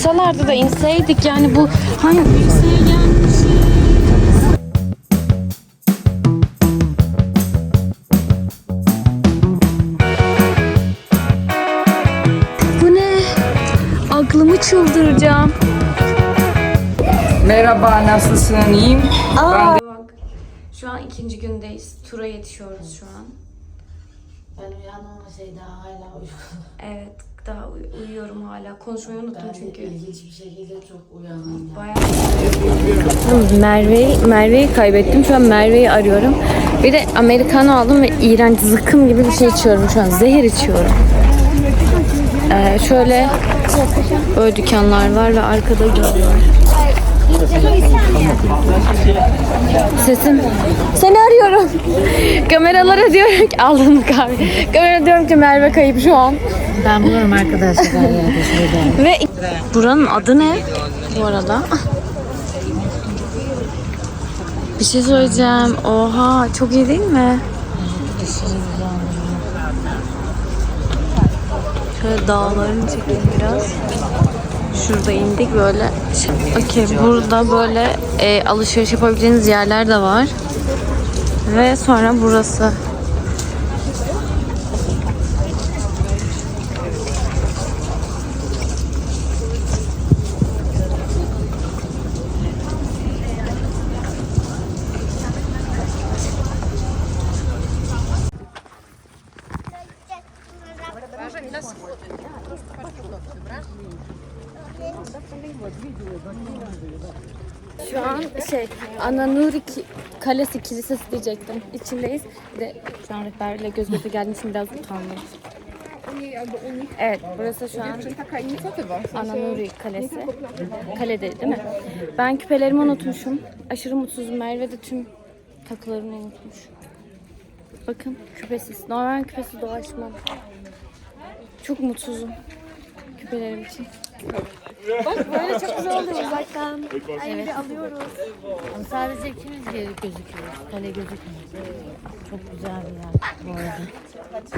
çıksalardı da inseydik yani bu hangi liseye gelmişiz? Bu ne? Aklımı çıldıracağım. Merhaba, nasılsın? İyiyim. Aa. Bak, şu an ikinci gündeyiz. Tura yetişiyoruz şu an. Ben uyanmama şey daha hala uyuyorum. Evet, daha uy- uyuyorum hala. Konuşmayı unuttum Ben çünkü. ilginç bir şekilde çok uyandım. Bayağı Merve'yi Merve'yi kaybettim. Şu an Merve'yi arıyorum. Bir de americano aldım ve iğrenç zıkkım gibi bir şey içiyorum şu an. Zehir içiyorum. Ee, şöyle böyle dükkanlar var ve arkada göl var. Sesim. Seni arıyorum. Kameralara diyorum ki aldın mı kahve? Kamera diyorum ki Merve kayıp şu an. Ben bulurum arkadaşlar. Ve buranın adı ne bu arada? Bir şey söyleyeceğim. Oha çok iyi değil mi? Şöyle dağlarını çekeyim biraz. Şurada indik böyle. Okey burada böyle e, alışveriş yapabileceğiniz yerler de var. Ve sonra burası. Şu an şey Ananuri Ki- Kalesi Kilisesi diyecektim. İçindeyiz. De şu an rehberle göz göze geldiğim için biraz utandım. Evet burası şu an Ananuri Kalesi. Kalede değil mi? Ben küpelerimi unutmuşum. Aşırı mutsuzum. Merve de tüm takılarını unutmuş. Bakın küpesiz. Normal küpesiz dolaşmam. Çok mutsuzum. Küpelerim için. Bak böyle çok güzel oluyor uzaktan. Ay bir alıyoruz. Ama sadece ikimiz geri gözüküyoruz. Kale gözükmüyor. Çok güzel bir yer bu arada.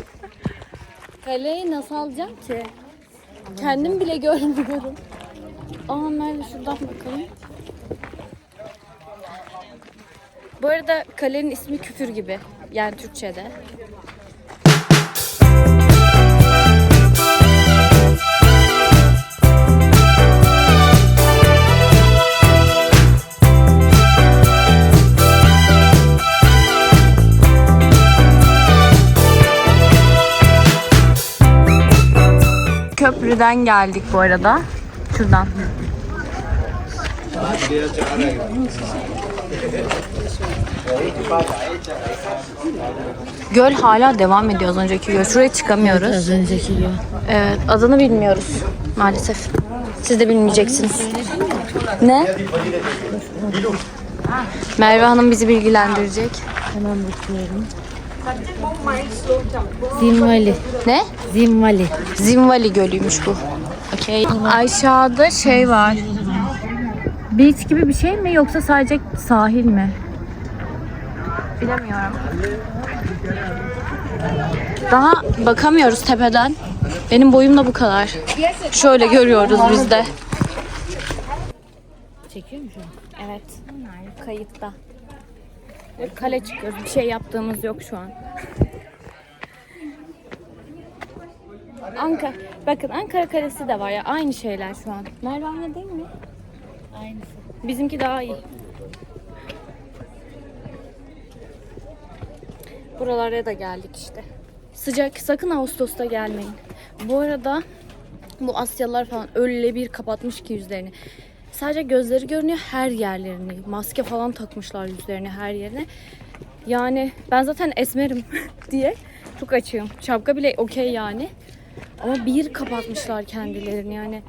Kaleyi nasıl alacağım ki? Kendim bile görmüyorum. Aa Merve şuradan bakalım. Bu arada kalenin ismi küfür gibi. Yani Türkçe'de. Köprüden geldik bu arada. Şuradan. Göl hala devam ediyor az önceki göl. Şuraya çıkamıyoruz. Az önceki gibi. Evet, adını bilmiyoruz maalesef. Siz de bilmeyeceksiniz. Ne? Merve Hanım bizi bilgilendirecek. Hemen bakıyorum. Zimvali. Ne? Zimvali. Zimvali Gölü'ymüş bu. Okey. Aşağıda şey var. Beach gibi bir şey mi yoksa sadece sahil mi? Bilemiyorum. Daha bakamıyoruz tepeden. Benim boyum da bu kadar. Şöyle görüyoruz biz de. Çekiyor mu şu an? Evet. Kayıtta. Kale çıkıyoruz. Bir şey yaptığımız yok şu an. Ankara. Bakın Ankara Kalesi de var ya. Aynı şeyler şu an. Merve değil mi? Aynısı. Bizimki daha iyi. Buralara da geldik işte. Sıcak sakın Ağustos'ta gelmeyin. Bu arada bu Asyalılar falan öyle bir kapatmış ki yüzlerini. Sadece gözleri görünüyor her yerlerini. Maske falan takmışlar yüzlerine her yerine. Yani ben zaten esmerim diye çok açığım. Şapka bile okey yani. Ama bir kapatmışlar kendilerini yani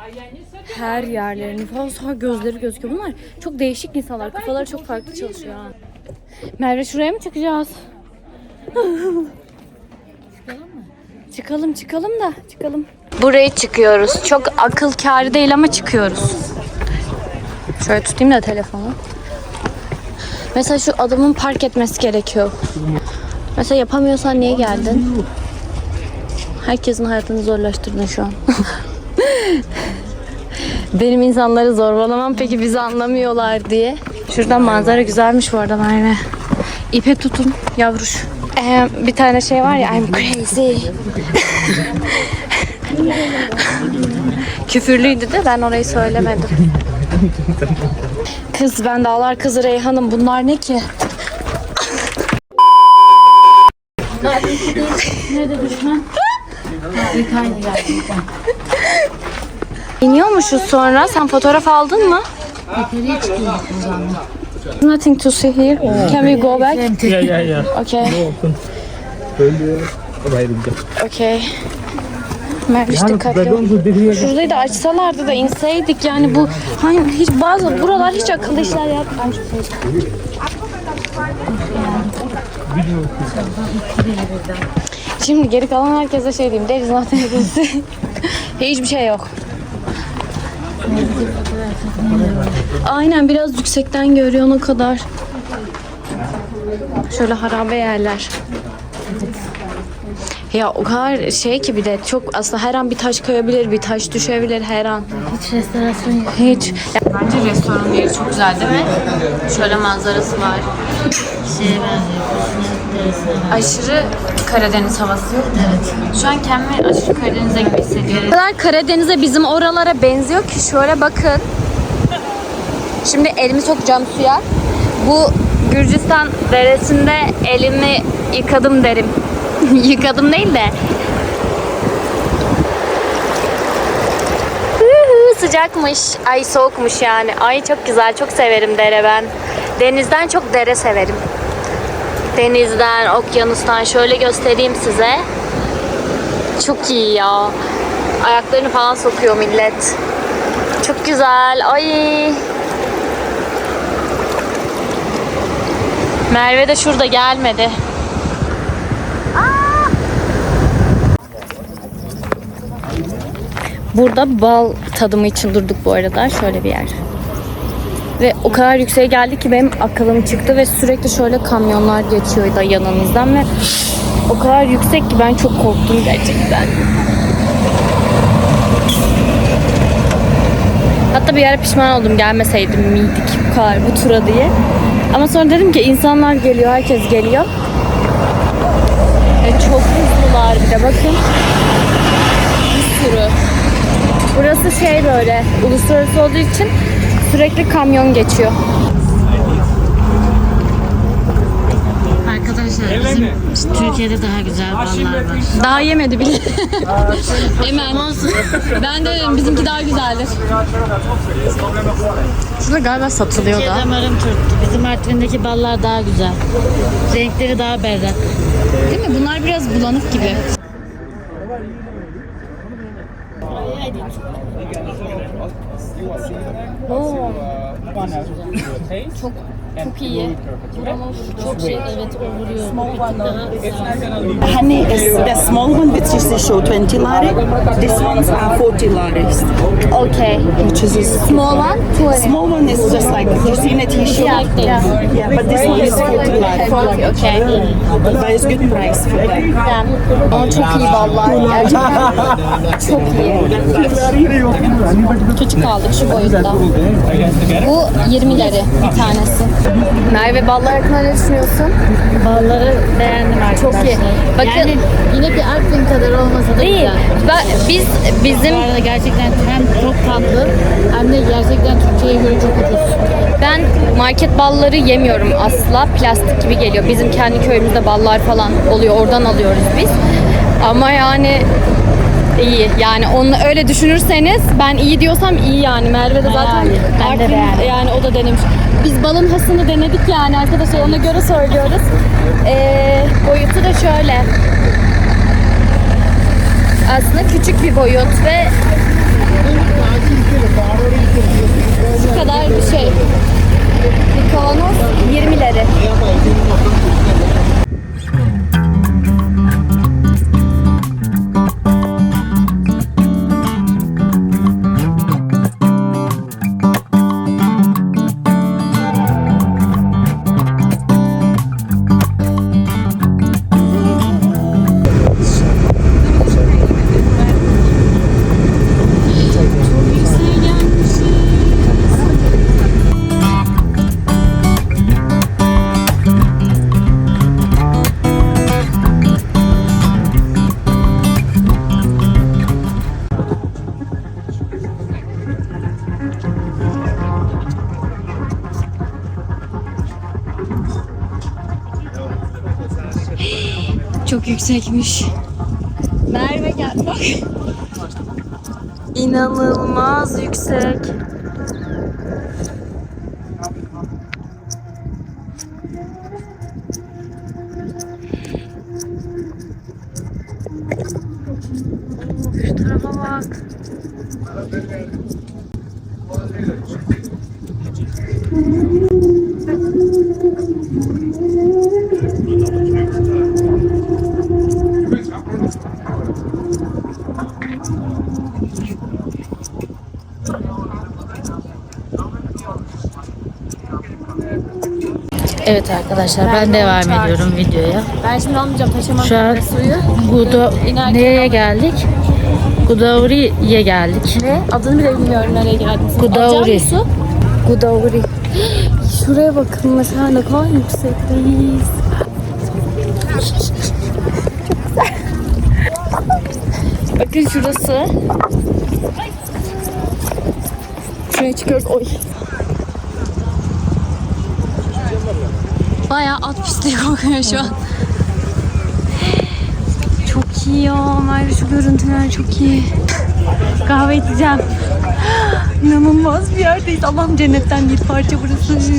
her yerlerini falan sadece gözleri gözüküyor. Bunlar çok değişik insanlar. Kafaları çok farklı çalışıyor ha. Merve şuraya mı çıkacağız? çıkalım çıkalım da çıkalım. Buraya çıkıyoruz. Çok akıl kârı değil ama çıkıyoruz. Şöyle tutayım da telefonu. Mesela şu adamın park etmesi gerekiyor. Mesela yapamıyorsan niye geldin? Herkesin hayatını zorlaştırdın şu an. Benim insanları zorbalamam peki bizi anlamıyorlar diye. Şuradan manzara güzelmiş bu arada Merve. İpe tutun yavruş. Ee, bir tane şey var ya I'm crazy. Küfürlüydü de ben orayı söylemedim. Kız ben dağlar kızı Reyhan'ım bunlar ne ki? Nerede düşman? Gerçekten. İniyormuşuz sonra. Sen fotoğraf aldın mı? Nothing to see here. Can we go back? Yeah, yeah, yeah. Okay. Okay. Merviş dikkatli ol. Şurayı da açsalardı da inseydik yani bu hani hiç bazı buralar hiç akıllı işler yapmamış. Şimdi geri kalan herkese şey diyeyim. Deriz zaten hepsi. Hiçbir şey yok. Aynen biraz yüksekten görüyor o kadar. Şöyle harabe yerler. Ya o kadar şey ki bir de çok aslında her an bir taş kayabilir, bir taş düşebilir her an. Hiç restorasyon yok. Hiç. Bence restoran yeri çok güzel değil mi? Şöyle manzarası var. Şeye benziyor. Aşırı Karadeniz havası yok. Evet. Şu an kendimi aşırı Karadeniz'e gibi hissediyorum. O kadar Karadeniz'e bizim oralara benziyor ki şöyle bakın. Şimdi elimi sokacağım suya. Bu Gürcistan deresinde elimi yıkadım derim. yıkadım değil de. Sıcakmış. Ay soğukmuş yani. Ay çok güzel. Çok severim dere ben. Denizden çok dere severim. Denizden, okyanustan şöyle göstereyim size. Çok iyi ya. Ayaklarını falan sokuyor millet. Çok güzel. Ay. Merve de şurada gelmedi. Burada bal tadımı için durduk bu arada. Şöyle bir yer. Ve o kadar yükseğe geldi ki benim aklım çıktı ve sürekli şöyle kamyonlar geçiyor da yanımızdan ve o kadar yüksek ki ben çok korktum gerçekten. Hatta bir ara pişman oldum gelmeseydim miydik bu kadar bu tura diye. Ama sonra dedim ki insanlar geliyor, herkes geliyor. Ve çok hızlılar bir de bakın. Bir sürü. Burası şey böyle uluslararası olduğu için sürekli kamyon geçiyor. Arkadaşlar bizim Türkiye'de daha güzel ballar var. Daha yemedi bile. Hemen. ben de dedim bizimki daha güzeldir. Şurada galiba satılıyor da. Türkiye'de marın turttu. Bizim Artvin'deki ballar daha güzel. Renkleri daha berrak. Değil mi? Bunlar biraz bulanık gibi. Oo. Çok çok iyi. Çok şey evet o vuruyor. Daha Honey is the small one which is the show 20 lari. These ones are 40 laris. Okay. Which is this Small one, 20. small one is just like you seen it here show. Like this. Yeah, but this one is 40 lari. 40, okay. But it's good price for that. Ama çok iyi vallahi gerçekten. Çok iyi. Küçük aldık şu boyutta. Bu 20 lira bir tanesi. Merve ballar hakkında ne düşünüyorsun? balları beğendim arkadaşlar. Çok iyi. Bakın- yani yine bir Artvin kadar olmasa da Değil. güzel. Ben, biz bizim Bu arada gerçekten hem çok tatlı hem de gerçekten Türkiye'ye göre çok ucuz. ben market balları yemiyorum asla. Plastik gibi geliyor. Bizim kendi köyümüzde ballar falan oluyor. Oradan alıyoruz biz. Ama yani iyi. Yani onu öyle düşünürseniz ben iyi diyorsam iyi yani. Merve de zaten. Ben de beğendim. yani o da denemiş. Biz balın hasını denedik yani arkadaşlar ona göre söylüyoruz. Ee, boyutu da şöyle. Aslında küçük bir boyut ve şu kadar bir şey. Bir kavanoz 20 lira. Çok yüksekmiş. Merve gel bak. İnanılmaz yüksek. Evet arkadaşlar ben devam ediyorum videoya. Ben şimdi almayacağım taşıma Şu an suyu. Nereye geldik? Gudauri'ye geldik. Ne? Adını bile bilmiyorum nereye geldiğimizi. Gudauri. Alacak mısın? Gudauri. Şuraya bakın mesela ne kadar yüksekteyiz. Çok güzel. Bakın şurası. Şuraya çıkıyoruz. Oy. Bayağı at pisliği kokuyor şu an. Çok iyi ya. Merve şu görüntüler çok iyi. Kahve içeceğim. İnanılmaz bir yerdeyiz. Allah'ım cennetten bir parça burası.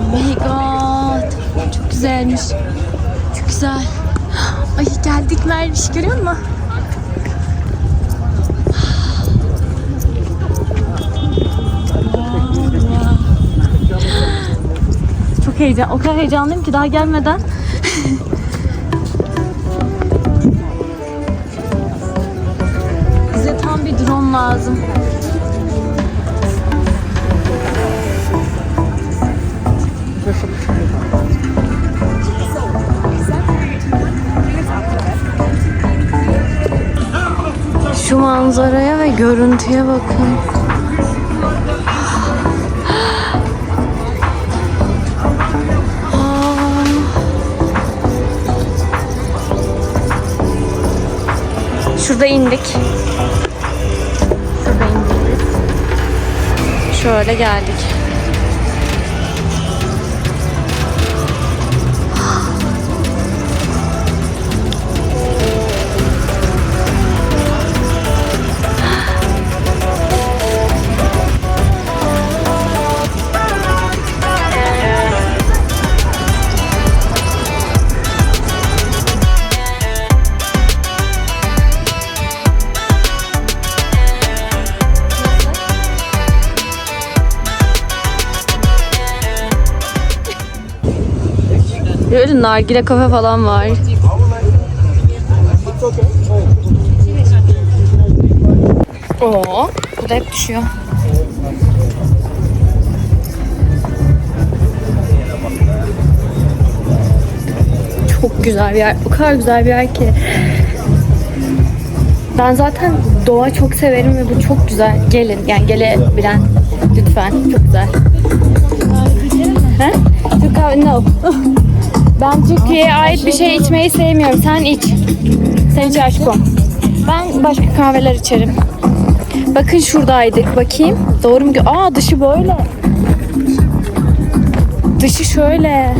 Oh my god. Çok güzelmiş. Çok güzel. Ay geldik Merviş görüyor musun? Çok heyecan. O kadar heyecanlıyım ki daha gelmeden. Bize tam bir drone lazım. Şu manzaraya ve görüntüye bakın. Şurada indik. Şurada indik. Şöyle geldik. Nargile kafe falan var. Oo, bu da hep düşüyor. Çok güzel bir yer. O kadar güzel bir yer ki. Ben zaten doğa çok severim ve bu çok güzel. Gelin yani gelebilen lütfen. Çok güzel. He? Türk kahve no. Ben Türkiye'ye ait bir şey içmeyi sevmiyorum. Sen iç. Sen iç aşkım. Ben başka kahveler içerim. Bakın şuradaydık. Bakayım. Doğru mu? Aa dışı böyle. Dışı şöyle.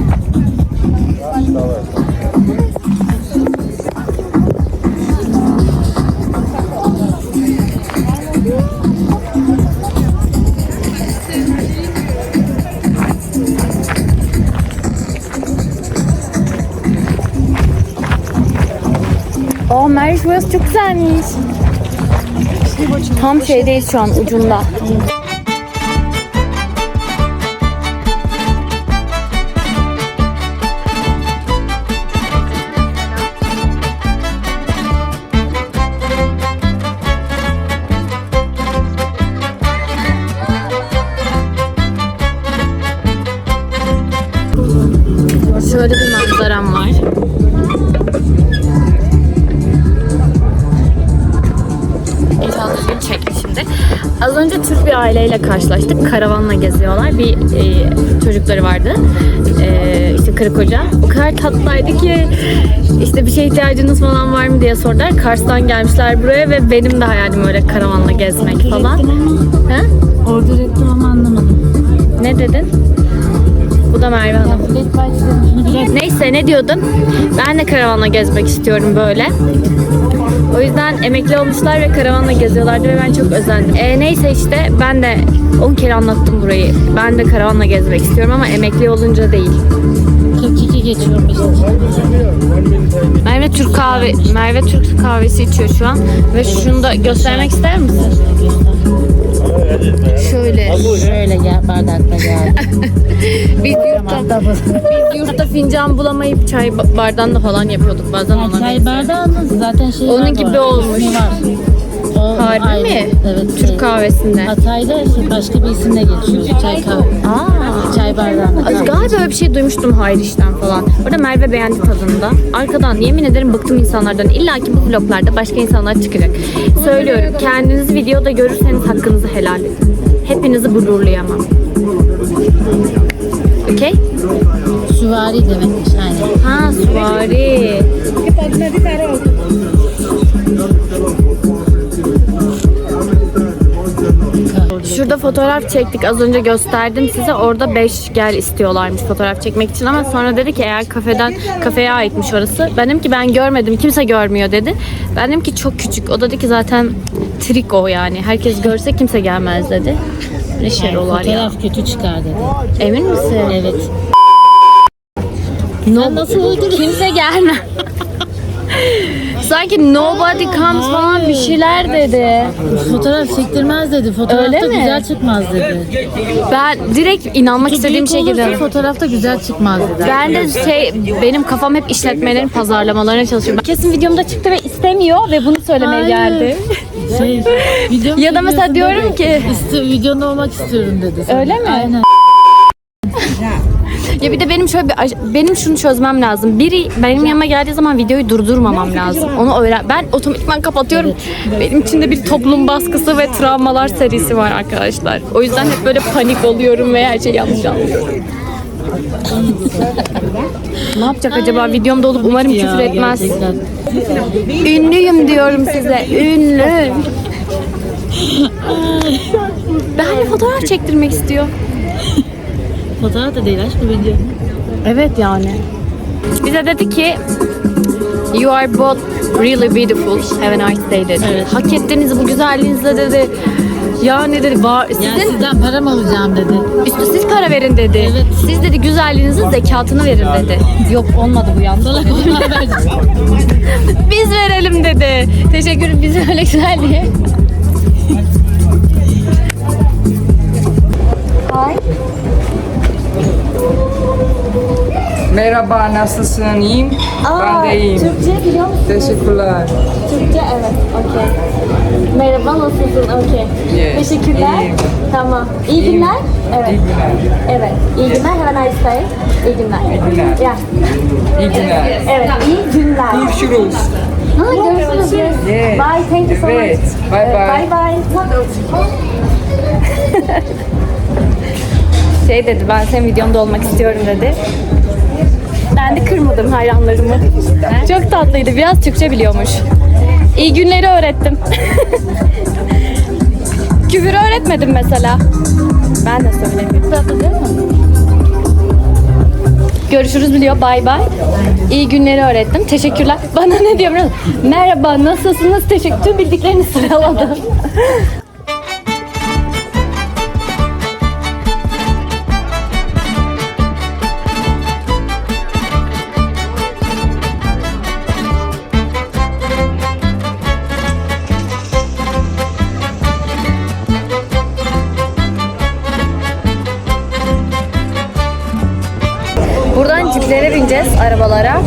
Meriç burası çok güzelmiş. Tam şeydeyiz şu an ucunda. Karşılaştık. Karavanla geziyorlar. Bir e, çocukları vardı. E, işte karı koca. O kadar tatlıydı ki işte bir şey ihtiyacınız falan var mı diye sordular. Kars'tan gelmişler buraya ve benim de hayalim öyle karavanla gezmek falan. He? Orada reklamı anlamadım. Ne dedin? Bu da Merve Hanım. Neyse ne diyordum? Ben de karavanla gezmek istiyorum böyle. O yüzden emekli olmuşlar ve karavanla geziyorlardı ve ben çok özendim. E, neyse işte ben de 10 kere anlattım burayı. Ben de karavanla gezmek istiyorum ama emekli olunca değil. 42 geçiyorum işte. Merve Türk kahve, Merve Türk kahvesi içiyor şu an ve şunu da göstermek ister misin? Şöyle. Şöyle gel bardakla gel. Biz yurtta, biz yurtta fincan bulamayıp çay ba- bardağında falan yapıyorduk bazen ona. Çay bardağının zaten şey Onun gibi olmuş. O Harbi ayrı. mi? Evet. Türk kahvesinde. Hatay'da başka bir isimle geçiyor. Çay kahve. Aa. Çay bardağında. Az galiba öyle bir şey duymuştum Hayriş'ten falan. Orada Merve beğendi tadında. Arkadan yemin ederim bıktım insanlardan. İlla ki bu vloglarda başka insanlar çıkacak. Söylüyorum kendinizi videoda görürseniz hakkınızı helal edin. Hepinizi gururlayamam. Okey? Süvari demekmiş aynen. Ha suvari. Şurada fotoğraf çektik. Az önce gösterdim size. Orada 5 gel istiyorlarmış fotoğraf çekmek için ama sonra dedi ki eğer kafeden kafeye aitmiş orası. Ben dedim ki ben görmedim. Kimse görmüyor dedi. Ben dedim ki çok küçük. O dedi ki zaten trik o yani. Herkes görse kimse gelmez dedi. Ne şerolar ya. Fotoğraf kötü çıkar dedi. Emin misin? Evet. No, nasıl uydurdun? Kimse gelme. Sanki nobody comes falan bir şeyler dedi. Fotoğraf çektirmez dedi. Fotoğrafta Öyle mi? güzel çıkmaz dedi. Ben direkt inanmak istediğim Büyük şekilde. fotoğrafta güzel çıkmaz dedi. Ben de şey benim kafam hep işletmelerin pazarlamalarına çalışıyor. Kesin videomda çıktı ve istemiyor ve bunu söylemeye Hayır. geldi. Şey, videom Ya da mesela videosunda diyorum ki- iste, videonda olmak istiyorum dedi. sana. Öyle mi? Aynen. Ya bir de benim şöyle bir benim şunu çözmem lazım. Biri benim yanıma geldiği zaman videoyu durdurmamam lazım. Onu öğren. Ben otomatikman kapatıyorum. Benim içinde bir toplum baskısı ve travmalar serisi var arkadaşlar. O yüzden hep böyle panik oluyorum ve her şeyi yanlış anlıyorum. ne yapacak acaba? Videomda olup umarım küfür etmez. Ünlüyüm diyorum size. Ünlü. Benle fotoğraf çektirmek istiyor. Fotoğraf da değil aşkım video. Evet yani. Bize dedi ki You are both really beautiful. Have a nice day dedi. Evet. Hak ettiniz bu güzelliğinizle dedi. Yani dedi var Yani sizin sizden param alacağım dedi. üstü siz para verin dedi. Evet. Siz dedi güzelliğinizin zekatını verin dedi. Yok olmadı bu yanda. Biz verelim dedi. Teşekkür biz öyle güzelliğe. Merhaba, nasılsın? İyiyim? ben de iyiyim. Türkçe biliyor musun? Teşekkürler. Türkçe evet. Okey. Merhaba nasılsın? Okey. Yes, Teşekkürler. iyiyim. Tamam. İyi günler. Evet. İyi günler. Evet. İyi günler. Have a nice day. İyi günler. İyi günler. Ya. İyi günler. Evet. İyi günler. Görüşürüz. Ha, görüşürüz. Yeah. Bye. Thank you so Evet. much. Bye Evet, bye. Bye bye. Şey dedi ben senin videonda olmak istiyorum dedi. Ben de kırmadım hayranlarımı. Çok tatlıydı. Biraz Türkçe biliyormuş. İyi günleri öğrettim. Küfür öğretmedim mesela. Ben de söylemiyorum. Görüşürüz biliyor. Bay bay. İyi günleri öğrettim. Teşekkürler. Bana ne diyor? Merhaba, nasılsınız? Teşekkür. Tüm bildiklerini sıraladı. bineceğiz arabalara.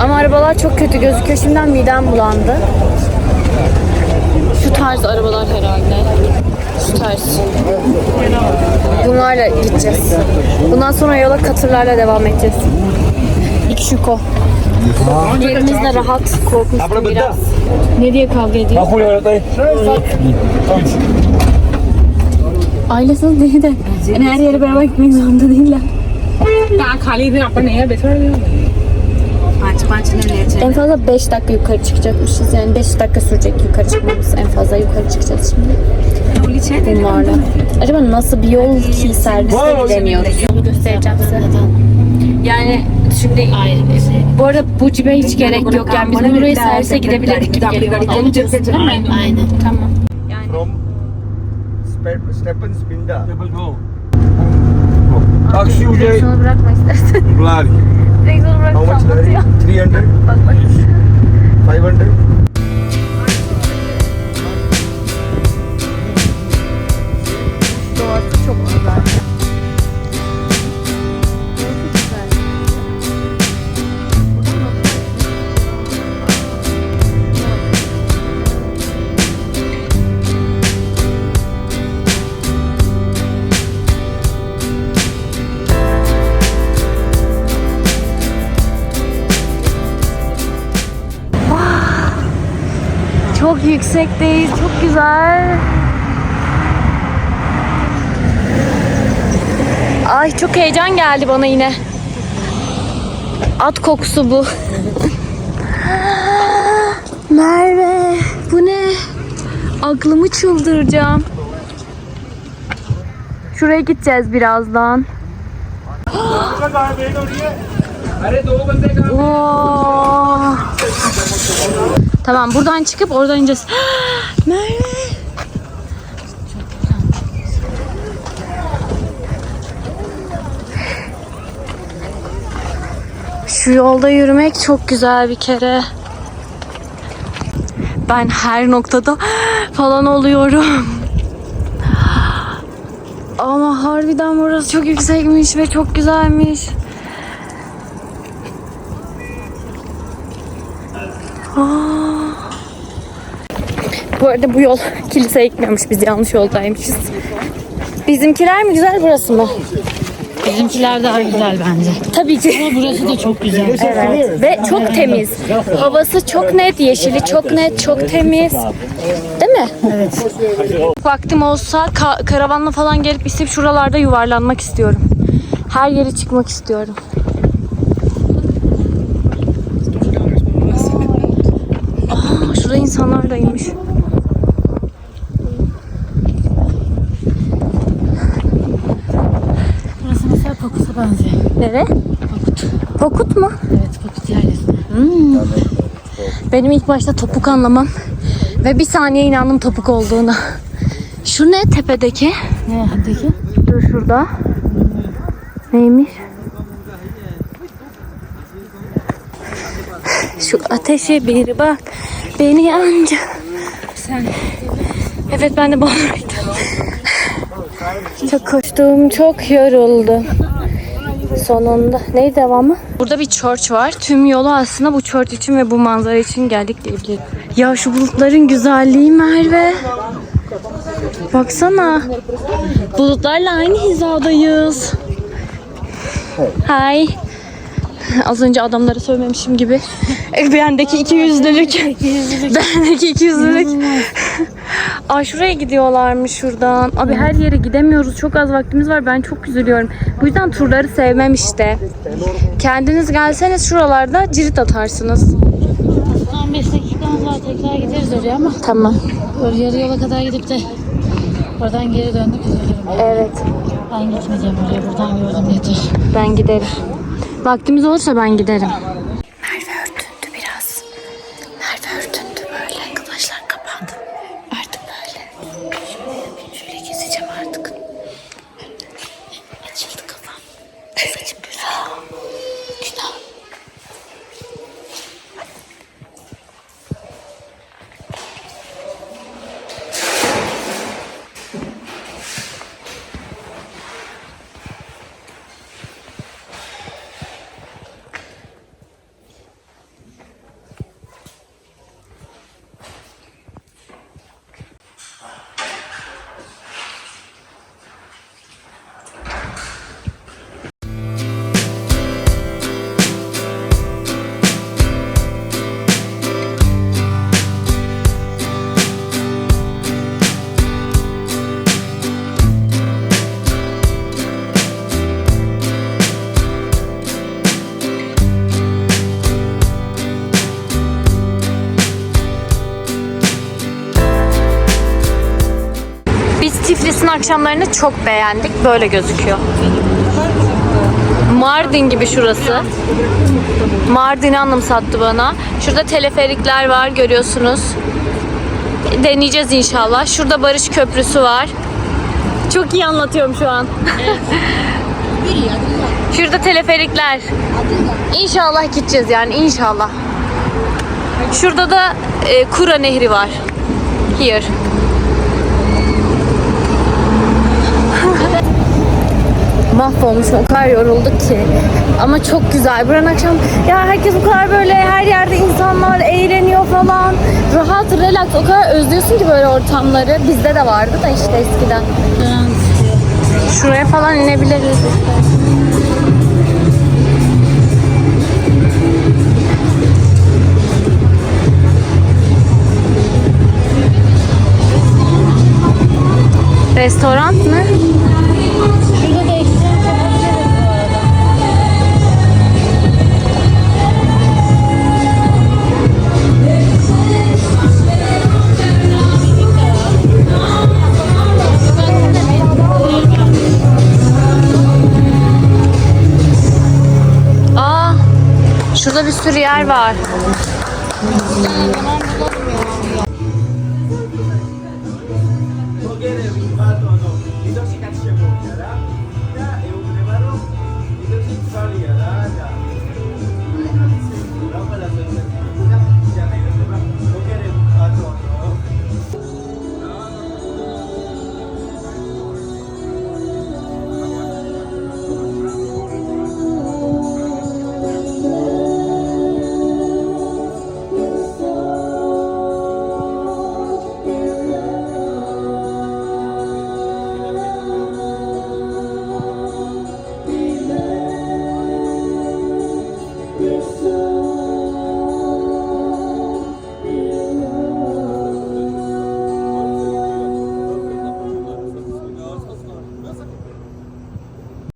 Ama arabalar çok kötü gözüküyor. Şimdiden midem bulandı. Şu tarz arabalar herhalde. Şu tarz. Bunlarla gideceğiz. Bundan sonra yola katırlarla devam edeceğiz. İki şuko. Yerimiz de rahat. Korkmuştum biraz. Ne diye kavga ediyor? Ailesiz değil de yani her yere beraber gitmek zorunda değiller. En fazla 5 dakika yukarı çıkacakmışız. Yani 5 dakika sürecek yukarı çıkmamız. En fazla yukarı çıkacağız şimdi. Bunlarla. Acaba nasıl bir yol ki serviste gidemiyoruz? Yolu göstereceğim size. Yani şimdi bu arada bu cibe hiç gerek yok. Yani biz buraya servise gidebilirdik gibi geliyor. Aynen. Tamam. from Ste- Stepan's Bak şu ucayı... Sola bırakma istersen. Blari. Direkt sola bıraksam 300? Bak bak. Yüksekteyiz. Çok güzel. Ay çok heyecan geldi bana yine. At kokusu bu. Merve bu ne? Aklımı çıldıracağım. Şuraya gideceğiz birazdan. Oo. Tamam buradan çıkıp oradan ineceğiz. Merve. Şu yolda yürümek çok güzel bir kere. Ben her noktada falan oluyorum. Ama harbiden burası çok yüksekmiş ve çok güzelmiş. Bu arada bu yol kiliseye gitmiyormuş. Biz yanlış yoldaymışız. Bizimkiler mi güzel burası mı? Bizimkiler daha güzel bence. Tabii ki. Ama burası da çok güzel. Evet ve çok temiz. Havası çok net, yeşili çok net, çok temiz. Değil mi? Evet. Vaktim olsa ka- karavanla falan gelip isteyip şuralarda yuvarlanmak istiyorum. Her yere çıkmak istiyorum. Aa, şurada insanlar daymış. Burası mesela Pokut'a benziyor. Nere? Pokut. Pokut mu? Evet Pokut yerleşti. Benim ilk başta topuk anlamam ve bir saniye inandım topuk olduğuna. Şu ne tepedeki? Ne hadi ki? Dur şurada. Neymiş? Şu ateşe bir bak. Beni anca. Sen. Evet ben de bağırıyordum. Çok koştum, çok yoruldum. Sonunda. Neydi devamı? Burada bir church var. Tüm yolu aslında bu church için ve bu manzara için geldik diyebilirim. Ya şu bulutların güzelliği Merve. Baksana. Bulutlarla aynı hizadayız. Hay. Az önce adamları söylememişim gibi. Bendeki iki yüzlülük. Bendeki iki yüzlülük. Aa şuraya gidiyorlarmış şuradan. Abi her yere gidemiyoruz. Çok az vaktimiz var. Ben çok üzülüyorum. Bu yüzden turları sevmem işte. Kendiniz gelseniz şuralarda cirit atarsınız. 15 dakikamız var tekrar gideriz oraya ama Tamam. öyle yarı yola kadar gidip de oradan geri döndük üzülürüm. Evet. Ben gitmeyeceğim oraya buradan gördüm yeter. Ben giderim. Vaktimiz olursa ben giderim. Akşamlarını çok beğendik. Böyle gözüküyor. Mardin gibi şurası. Mardin'i anımsattı bana. Şurada teleferikler var görüyorsunuz. Deneyeceğiz inşallah. Şurada Barış Köprüsü var. Çok iyi anlatıyorum şu an. Şurada teleferikler. İnşallah gideceğiz yani inşallah. Şurada da e, Kura Nehri var. Here. Mahvolmuş o kadar yorulduk ki. Ama çok güzel. Buranın akşam ya herkes o kadar böyle her yerde insanlar eğleniyor falan. Rahat, relax. O kadar özlüyorsun ki böyle ortamları. Bizde de vardı da işte eskiden. Şuraya falan inebiliriz. Restoran mı? Yer var.